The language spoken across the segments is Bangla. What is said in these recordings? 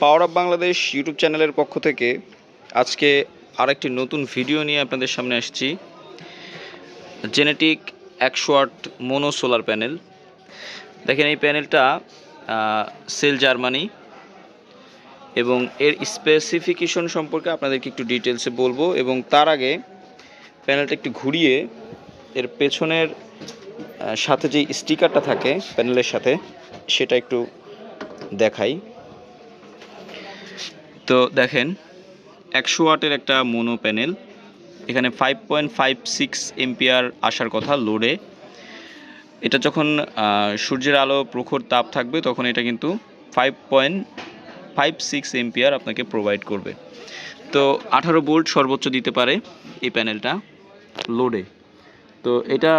পাওয়ার অফ বাংলাদেশ ইউটিউব চ্যানেলের পক্ষ থেকে আজকে আরেকটি নতুন ভিডিও নিয়ে আপনাদের সামনে আসছি। জেনেটিক একশো আট মোনো সোলার প্যানেল দেখেন এই প্যানেলটা সেল জার্মানি এবং এর স্পেসিফিকেশন সম্পর্কে আপনাদেরকে একটু ডিটেলসে বলব এবং তার আগে প্যানেলটা একটু ঘুরিয়ে এর পেছনের সাথে যে স্টিকারটা থাকে প্যানেলের সাথে, সেটা একটু দেখাই। তো দেখেন, একশো ওয়াটের একটা মোনো প্যানেল। এখানে five point five six ampere আসার কথা লোডে এটা যখন সূর্যের আলো প্রখর তাপ থাকবে, তখন এটা কিন্তু five point five six ampere আপনাকে প্রোভাইড করবে। তো আঠারো ভোল্ট সর্বোচ্চ দিতে পারে এই প্যানেলটা লোডে তো এটা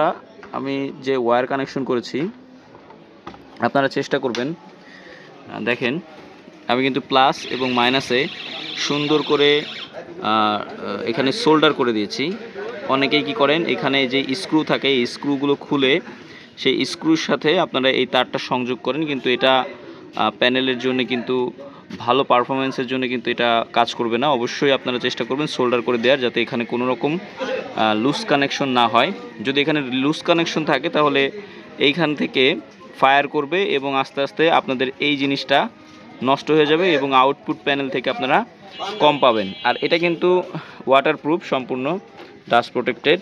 আমি যে ওয়্যার কানেকশন করেছি, আপনারা চেষ্টা করবেন। দেখেন আমি কিন্তু প্লাস এবং মাইনাসে সুন্দর করে এখানে সোল্ডার করে দিয়েছি। অনেকেই কি করেন, এখানে যে স্ক্রু থাকে, এই স্ক্রুগুলো খুলে সেই স্ক্রুর সাথে আপনারা এই তারটা সংযোগ করেন, কিন্তু এটা প্যানেলের জন্য কিন্তু ভালো পারফরমেন্সের জন্য কিন্তু এটা কাজ করবে না। অবশ্যই আপনারা চেষ্টা করবেন সোল্ডার করে দেওয়ার, যাতে এখানে কোনো রকম লুজ কানেকশন না হয়। যদি এখানে লুজ কানেকশন থাকে, তাহলে এইখান থেকে ফায়ার করবে এবং আস্তে আস্তে আপনাদের এই জিনিসটা নষ্ট হয়ে যাবে এবং আউটপুট প্যানেল থেকে আপনারা কম পাবেন। আর এটা কিন্তু ওয়াটারপ্রুফ সম্পূর্ণ ডাস্ট প্রোটেক্টেড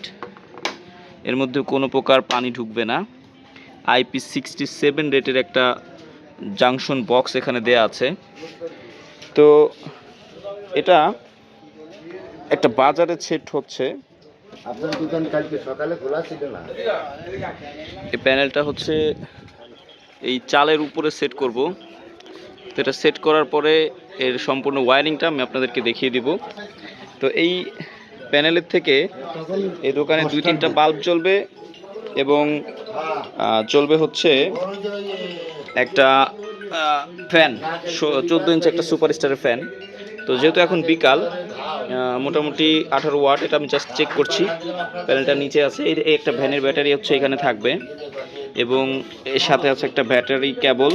এর মধ্যে কোনো প্রকার পানি ঢুকবে না। আইপি সিক্সটি সেভেন রেটের একটা জাংশন বক্স এখানে দেয়া আছে। তো এটা একটা বাজারে সেট হচ্ছে। আপনার দোকান কালকে সকালে খোলা ছিল না? এই প্যানেলটা হচ্ছে এই চালের উপরে সেট করব। তো এটা সেট করার পরে এর সম্পূর্ণ ওয়ারিংটা আমি আপনাদেরকে দেখিয়ে দিব। তো এই প্যানেলের থেকে এই দোকানে দুই তিনটা বাল্ব জ্বলবে এবং চলবে হচ্ছে একটা ফ্যান চোদ্দ ইঞ্চি একটা সুপার স্টারের ফ্যান তো যেহেতু এখন বিকাল মোটামুটি আঠারো ওয়াট এটা আমি জাস্ট চেক করছি। প্যানেলটা নিচে আছে এই এই একটা ভ্যানের ব্যাটারি হচ্ছে এখানে থাকবে। এবং এর সাথে আছে একটা ব্যাটারি কেবল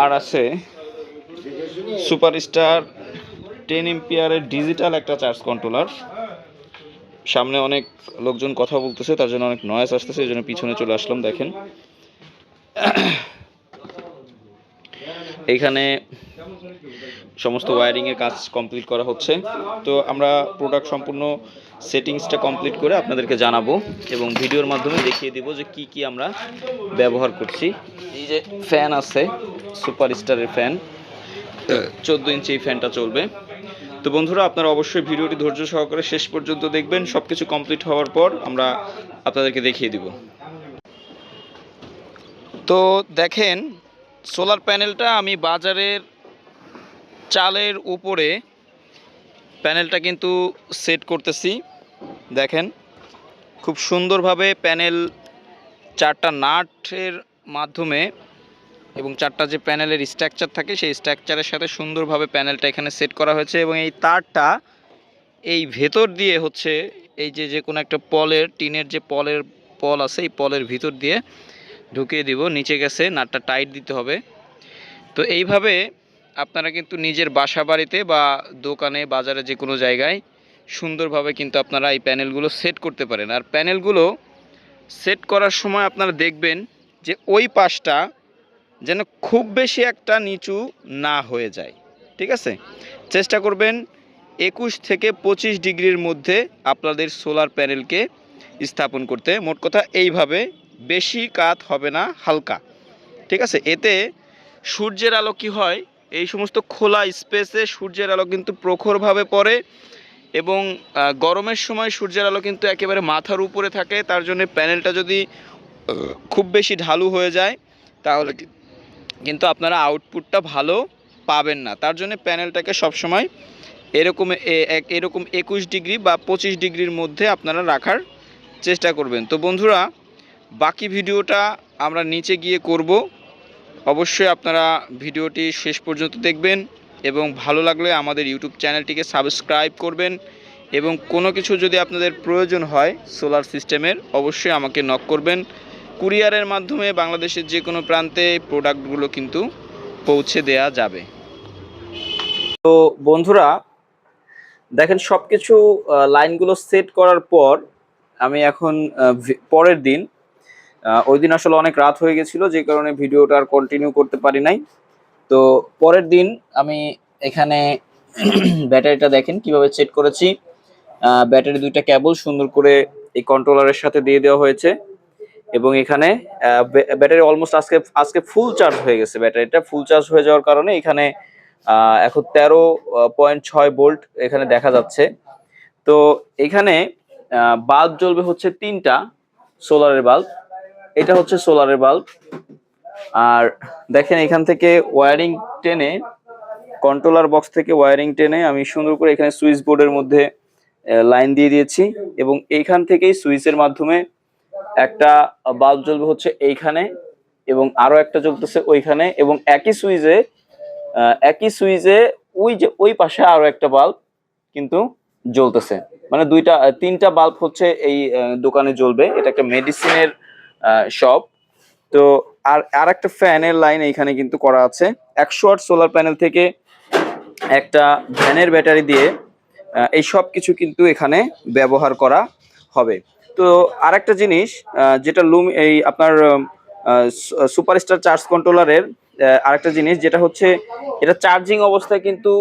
আর আছে সুপার স্টার টেন এমপিয়ারের ডিজিটাল একটা চার্জ কন্ট্রোলার সামনে অনেক লোকজন কথা বলতেছে, তার জন্য অনেক নয়েস আসতেছে, এই জন্য পিছনে চলে আসলাম, দেখেন। এইখানে সমস্ত ওয়্যারিংয়ের কাজ কমপ্লিট করা হচ্ছে। তো আমরা প্রোডাক্ট সম্পূর্ণ সেটিংসটা কমপ্লিট করে আপনাদেরকে জানাব এবং ভিডিওর মাধ্যমে দেখিয়ে দিব যে কি কি আমরা ব্যবহার করছি। এই যে ফ্যান আছে সুপার স্টারের ফ্যান চোদ্দ ইঞ্চি এই ফ্যানটা চলবে। তো বন্ধুরা, আপনারা অবশ্যই ভিডিওটি ধৈর্য সহকারে শেষ পর্যন্ত দেখবেন। সব কিছু কমপ্লিট হওয়ার পর আমরা আপনাদেরকে দেখিয়ে দিব। তো দেখেন সোলার প্যানেলটা আমি বাজারের চালের উপরে প্যানেলটা কিন্তু সেট করতেছি। দেখেন, খুব সুন্দরভাবে প্যানেল চারটা নাটের মাধ্যমে এবং চারটা যে প্যানেলের স্ট্রাকচার থাকে, সেই স্ট্রাকচারের সাথে সুন্দরভাবে প্যানেলটা এখানে সেট করা হয়েছে এবং এই তারটা এই ভেতর দিয়ে হচ্ছে এই যে যে কোনো একটা পলের, টিনের যে পলের পল আছে, এই পলের ভিতর দিয়ে ঢুকিয়ে দিব। নিচে গেছে, নাটটা টাইট দিতে হবে। তো এইভাবে আপনারা কিন্তু নিজের বাসা বাড়িতে বা দোকানে, বাজারে যে কোনো জায়গায় সুন্দরভাবে কিন্তু আপনারা এই প্যানেলগুলো সেট করতে পারেন। আর প্যানেলগুলো সেট করার সময় আপনারা দেখবেন যে ওই পাশটা যেন খুব বেশি একটা নিচু না হয়ে যায়। ঠিক আছে? চেষ্টা করবেন একুশ থেকে পঁচিশ ডিগ্রির মধ্যে আপনাদের সোলার প্যানেলকে স্থাপন করতে। মোট কথা এইভাবে বেশি কাত হবে না, হালকা। ঠিক আছে? এতে সূর্যের আলো কি হয়? এই সমস্ত খোলা স্পেসে সূর্যের আলো কিন্তু প্রখরভাবে পড়ে এবং গরমের সময় সূর্যের আলো কিন্তু একেবারে মাথার উপরে থাকে, তার জন্য প্যানেলটা যদি খুব বেশি ঢালু হয়ে যায়, তাহলে কিন্তু আপনারা আউটপুটটা ভালো পাবেন না। তার জন্য প্যানেলটাকে সবসময় এরকম এরকম একুশ ডিগ্রি বা পঁচিশ ডিগ্রির মধ্যে আপনারা রাখার চেষ্টা করবেন। তো বন্ধুরা, বাকি ভিডিওটা আমরা নিচে গিয়ে করব। অবশ্যই আপনারা ভিডিওটি শেষ পর্যন্ত দেখবেন এবং ভালো লাগলে আমাদের ইউটিউব চ্যানেলটিকে সাবস্ক্রাইব করবেন এবং কোনো কিছু যদি আপনাদের প্রয়োজন হয় সোলার সিস্টেমের, অবশ্যই আমাকে নক করবেন। কুরিয়ারের মাধ্যমে বাংলাদেশের যে কোনো প্রান্তে প্রোডাক্টগুলো কিন্তু পৌঁছে দেয়া যাবে। তো বন্ধুরা, দেখেন সব কিছু লাইনগুলো সেট করার পর আমি এখন পরের দিন ওই দিন আসলে অনেক রাত হয়ে গেছিল, যে কারণে ভিডিওটা আর কন্টিনিউ করতে পারি নাই। তো পরের দিন আমি এখানে ব্যাটারিটা দেখেন, কীভাবে সেট করেছি। ব্যাটারি দুইটা কেবল সুন্দর করে এই কন্ট্রোলারের সাথে দিয়ে দেওয়া হয়েছে। এবং এখানে ব্যাটারি অলমোস্ট আজকে আজকে ফুল চার্জ হয়ে গেছে ব্যাটারিটা। ফুল চার্জ হয়ে যাওয়ার কারণে এখানে এখন তেরো পয়েন্ট ছয় ভোল্ট এখানে দেখা যাচ্ছে। তো এখানে বাল্ব জ্বলবে হচ্ছে তিনটা সোলারের বাল্ব এটা হচ্ছে সোলারের বাল্ব। আর দেখেন এখান থেকে ওয়ারিং টেনে, কন্ট্রোলার বক্স থেকে ওয়ারিং টেনে আমি সুন্দর করে এখানে সুইচ বোর্ডের মধ্যে লাইন দিয়ে দিয়েছি এবং এইখান থেকেই সুইচের মাধ্যমে একটা বাল্ব জ্বলবে হচ্ছে এইখানে এবং আরও একটা জ্বলতেছে ওইখানে এবং একই সুইচে একই সুইচে ওই যে ওই পাশে আরও একটা বাল্ব কিন্তু জ্বলতেছে। মানে দুইটা তিনটা বাল্ব হচ্ছে এই দোকানে জ্বলবে। এটা একটা মেডিসিনের শপ তো আর আর একটা ফ্যানের লাইন এইখানে কিন্তু করা আছে। একশো আট সোলার প্যানেল থেকে একটা ভ্যানের ব্যাটারি দিয়ে এই সব কিছু কিন্তু এখানে ব্যবহার করা হবে। তো আর একটা জিনিস যেটা লুম, এই আপনার সুপারস্টার চার্জ কন্ট্রোলারের আরেকটা জিনিস, যেটা হচ্ছে এটা চার্জিং অবস্থায় কিন্তু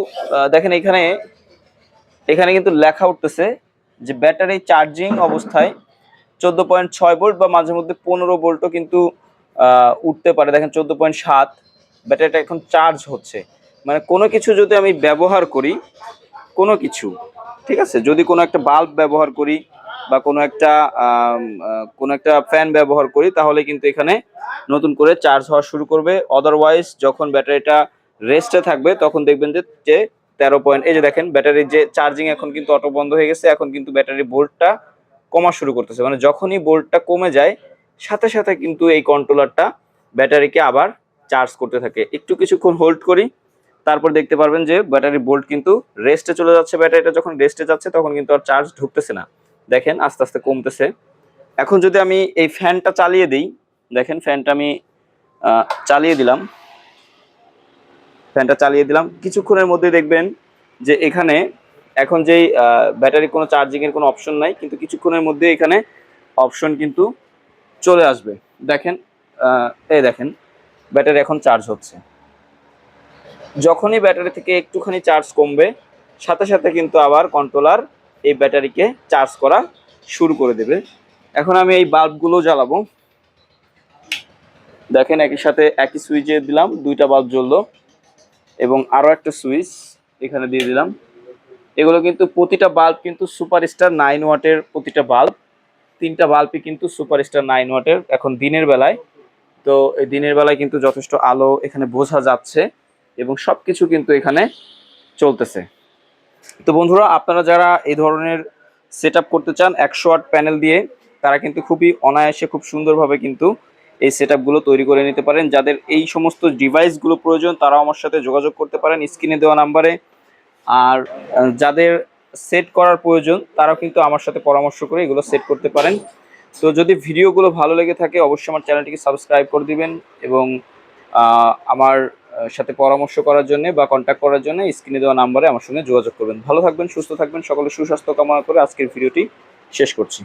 দেখেন এখানে এখানে কিন্তু লেখা উঠতেছে যে ব্যাটারি চার্জিং অবস্থায় চোদ্দ পয়েন্ট ছয় ভোল্ট বা মাঝে মধ্যে পনেরো ভোল্টও কিন্তু উঠতে পারে। দেখেন চোদ্দ পয়েন্ট সাত, ব্যাটারিটা এখন চার্জ হচ্ছে। মানে কোনো কিছু যদি আমি ব্যবহার করি, কোনো কিছু, ঠিক আছে? যদি কোনো একটা বাল্ব ব্যবহার করি বা কোনো একটা কোনো একটা ফ্যান ব্যবহার করি, তাহলে কিন্তু এখানে নতুন করে চার্জ হওয়া শুরু করবে। অদারওয়াইজ যখন ব্যাটারিটা রেস্টে থাকবে, তখন দেখবেন যে তেরো পয়েন্ট, এই যে দেখেন, ব্যাটারির যে চার্জিং এখন কিন্তু অটো বন্ধ হয়ে গেছে। এখন কিন্তু ব্যাটারি ভোল্টটা কমা শুরু করতেছে। মানে যখনই বোল্টটা কমে যায়, সাথে সাথে কিন্তু এই কন্ট্রোলারটা ব্যাটারিকে আবার চার্জ করতে থাকে। একটু কিছুক্ষণ হোল্ড করি, তারপর দেখতে পারবেন যে ব্যাটারি বোল্ট কিন্তু রেস্টে চলে যাচ্ছে। ব্যাটারিটা যখন রেস্টে যাচ্ছে, তখন কিন্তু আর চার্জ ঢুকতেছে না। দেখেন, আস্তে আস্তে কমতেছে। এখন যদি আমি এই ফ্যানটা চালিয়ে দিই, দেখেন ফ্যানটা আমি চালিয়ে দিলাম। ফ্যানটা চালিয়ে দিলাম। কিছুক্ষণের মধ্যে দেখবেন যে এখানে এখন যেই ব্যাটারি কোনো চার্জিং এর কোনো অপশন নাই, কিন্তু কিছুক্ষণের মধ্যে এখানে অপশন কিন্তু চলে আসবে। দেখেন এই দেখেন ব্যাটারি এখন চার্জ হচ্ছে। যখনই ব্যাটারি থেকে একটুখানি চার্জ কমবে, সাথে সাথে কিন্তু আবার কন্ট্রোলার এই ব্যাটারিকে চার্জ করা শুরু করে দেবে। এখন আমি এই বাল্বগুলো জ্বালাবো। দেখেন, একই সাথে একই সুইচে দিলাম, দুইটা বাল্ব জ্বললো, এবং আরও একটা সুইচ এখানে দিয়ে দিলাম। এগুলো কিন্তু প্রতিটা বাল্ব কিন্তু সুপারস্টার নাইন ওয়াটের প্রতিটা বাল্ব তিনটা বাল্বই কিন্তু সুপারস্টার নাইন ওয়াটের এখন দিনের বেলায়। তো এই দিনের বেলায় কিন্তু যথেষ্ট আলো এখানে বোঝা যাচ্ছে এবং সব কিছু কিন্তু এখানে চলতেছে। তো বন্ধুরা, আপনারা যারা এই ধরনের সেট করতে চান একশো ওয়াট প্যানেল দিয়ে, তারা কিন্তু খুবই অনায়াসে খুব সুন্দরভাবে কিন্তু এই সেট তৈরি করে নিতে পারেন। যাদের এই সমস্ত ডিভাইসগুলো প্রয়োজন, তারাও আমার সাথে যোগাযোগ করতে পারেন। স্ক্রিনে দেওয়া নাম্বারে আর যাদের সেট করার প্রয়োজন, তারাও কিন্তু আমার সাথে পরামর্শ করে এগুলো সেট করতে পারেন। তো যদি ভিডিওগুলো ভালো লেগে থাকে, অবশ্যই আমার চ্যানেলটিকে সাবস্ক্রাইব করে দিবেন এবং আমার সাথে পরামর্শ করার জন্য বা কন্ট্যাক্ট করার জন্য স্ক্রিনে দেওয়া নাম্বারে আমার সঙ্গে যোগাযোগ করবেন। ভালো থাকবেন, সুস্থ থাকবেন, সকলে সুস্বাস্থ্য কামনা করে আজকের ভিডিওটি শেষ করছি।